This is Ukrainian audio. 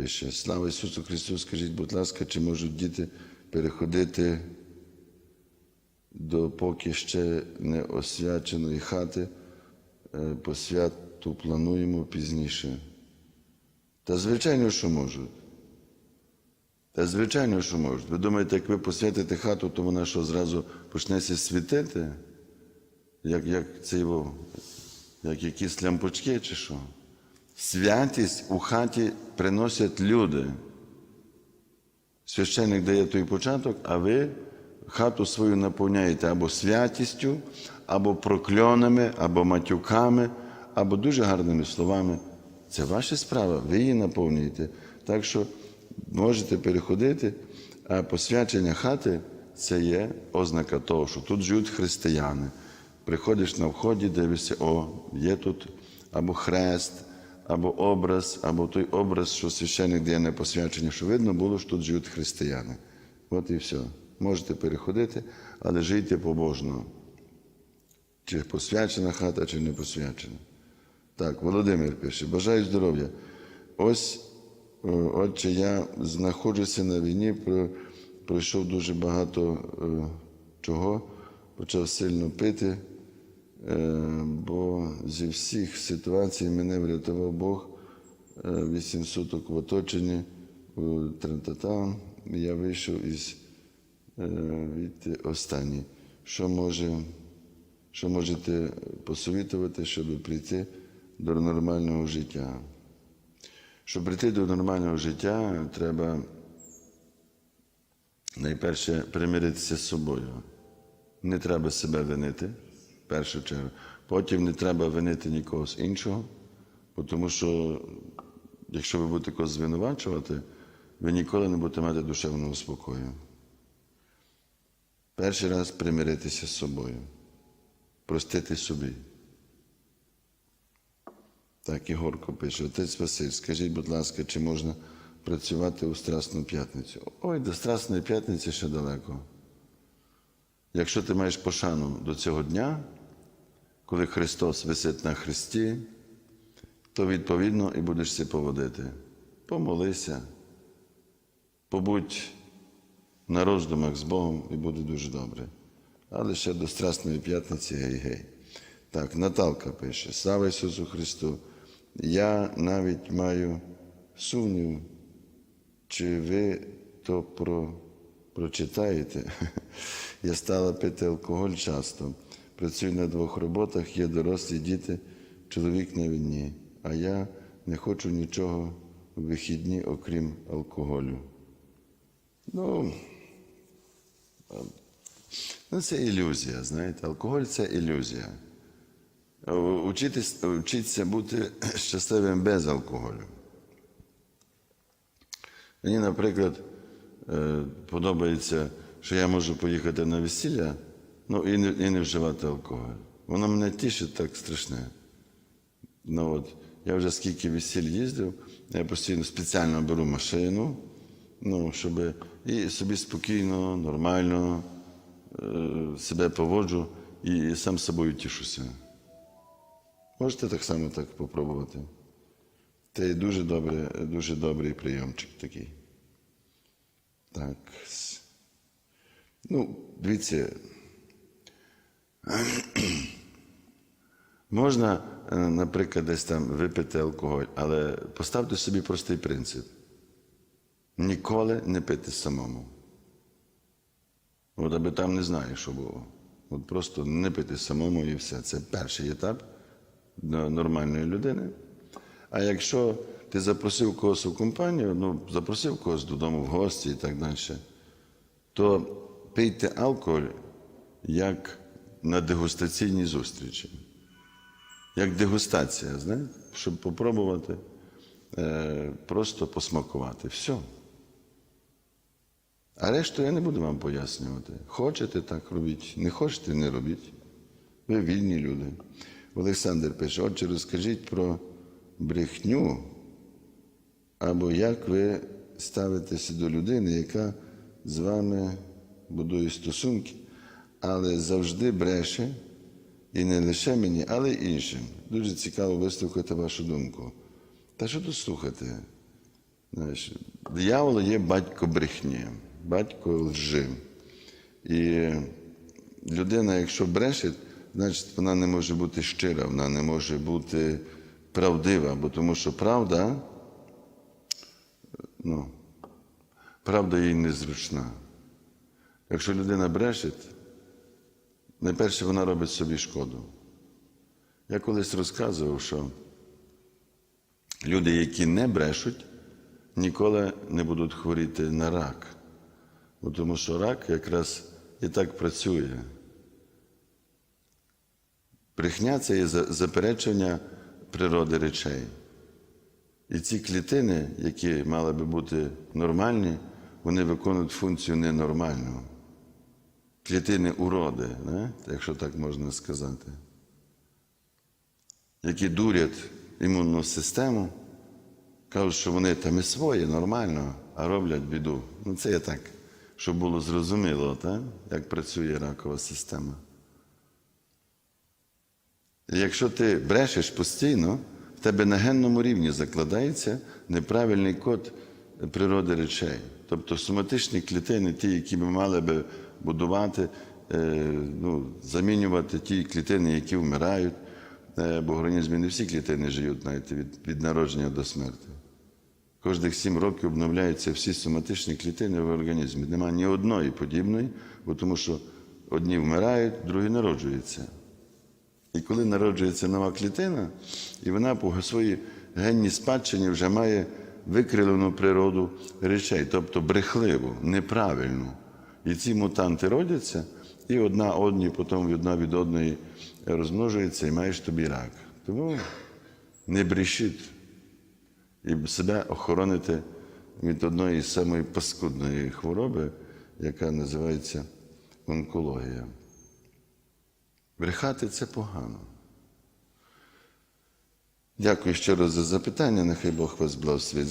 пише: Слава Ісусу Христу, скажіть, будь ласка, чи можуть діти переходити до поки ще не освяченої хати, Е, по святу плануємо пізніше. Та звичайно, що можуть. Та звичайно, що можуть. Ви думаєте, як ви посвятите хату, то вона що зразу почнеться світити? Як, як це як якісь лямпочки чи що? Святість у хаті приносять люди. Священник дає той початок, а ви хату свою наповняєте або святістю, або прокльонами, або матюками, або дуже гарними словами. Це ваша справа, ви її наповнюєте. Так що можете переходити, а посвячення хати це є ознака того, що тут живуть християни. Приходиш на вході, дивишся, о, є тут або хрест, або образ, або той образ, що священник дає на посвячення, що видно було, що тут живуть християни. От і все. Можете переходити, але жийте побожно. Чи посвячена хата, чи не посвячена. Так, Володимир пише, бажаю здоров'я. Ось, о, отче, я знаходжуся на війні, пройшов дуже багато е, чого, почав сильно пити, е, бо зі всіх ситуацій мене врятував Бог. Е, Вісім суток в оточенні, у Трентата, я вийшов із е, від останній. Що може, що можете посовітувати, щоб прийти до нормального життя? Щоб прийти до нормального життя, треба найперше примиритися з собою. Не треба себе винити, першу чергу. Потім не треба винити нікого з іншого, тому що якщо ви будете когось звинувачувати, ви ніколи не будете мати душевного спокою. Перший раз примиритися з собою, простити собі. Так, Ігорко пише, отець Василь, скажіть, будь ласка, чи можна працювати у Страсну п'ятницю? Ой, до Страсної п'ятниці ще далеко. Якщо ти маєш пошану до цього дня, коли Христос висить на Христі, то відповідно і будеш це поводити. Помолися, побудь на роздумах з Богом і буде дуже добре. Але ще до Страсної п'ятниці гей-гей. Так, Наталка пише: Слава Ісусу Христу! Я навіть маю сумнів, чи ви то про, прочитаєте. Я стала пити алкоголь часто. Працюю на двох роботах, є дорослі діти, чоловік на війні, а я не хочу нічого в вихідні, окрім алкоголю. Ну, ну це ілюзія, знаєте, алкоголь це ілюзія. Учитись, вчитися бути щасливим без алкоголю. Мені, наприклад, е, подобається, що я можу поїхати на весілля ну, і, не, і не вживати алкоголь. Воно мене тішить так страшне. Ну, от, я вже скільки весіль їздив, я постійно спеціально беру машину, ну, щоб і собі спокійно, нормально е, себе поводжу і сам собою тішуся. Можете так само так попробувати. Це дуже добре, дуже добрий прийомчик такий. Так. Ну, дивіться. Можна, е, наприклад, десь там випити алкоголь, але поставте собі простий принцип. Ніколи не пити самому. От аби там не знаю, що було. От просто не пити самому і все. Це перший етап до нормальної людини. А якщо ти запросив когось у компанію, ну, запросив когось додому в гості і так далі, то пийте алкоголь як на дегустаційній зустрічі. Як дегустація, знаєте, щоб попробувати е, просто посмакувати. Все. А решту я не буду вам пояснювати. Хочете так робіть, не хочете не робіть. Ви вільні люди. Олександр пише, отже, розкажіть про брехню, або як ви ставитеся до людини, яка з вами будує стосунки, але завжди бреше, і не лише мені, але й іншим. Дуже цікаво вислухати вашу думку. Та що тут слухати? Знаєш, диявол є батько брехні, батько лжи. І людина, якщо бреше, значить вона не може бути щира, вона не може бути правдива, бо тому що правда, ну, правда їй незручна. Якщо людина бреше, найперше вона робить собі шкоду. Я колись розказував, що люди, які не брешуть, ніколи не будуть хворіти на рак. Бо тому що рак якраз і так працює. Брехня це є заперечення природи речей. І ці клітини, які мали би бути нормальні, вони виконують функцію ненормального. Клітини уроди, не? якщо так можна сказати, які дурять імунну систему, кажуть, що вони там і свої нормально, а роблять біду. Ну, це є так, щоб було зрозуміло, так? як працює ракова система. І якщо ти брешеш постійно, в тебе на генному рівні закладається неправильний код природи речей. Тобто соматичні клітини, ті, які ми мали би будувати, е, ну, замінювати ті клітини, які вмирають, е, бо організмі не всі клітини живуть навіть від, від народження до смерті. Кожних сім років обновляються всі соматичні клітини в організмі. Немає ні одної подібної, бо тому що одні вмирають, другі народжуються. І коли народжується нова клітина, і вона по своїй генній спадщині вже має викрилену природу речей, тобто брехливу, неправильну. І ці мутанти родяться, і одна одній потім одна від одної розмножується, і маєш тобі рак. Тому не брешіть і себе охороните від одної самої паскудної хвороби, яка називається онкологія. Брехати це погано. Дякую ще раз за запитання. Нехай Бог вас благословить.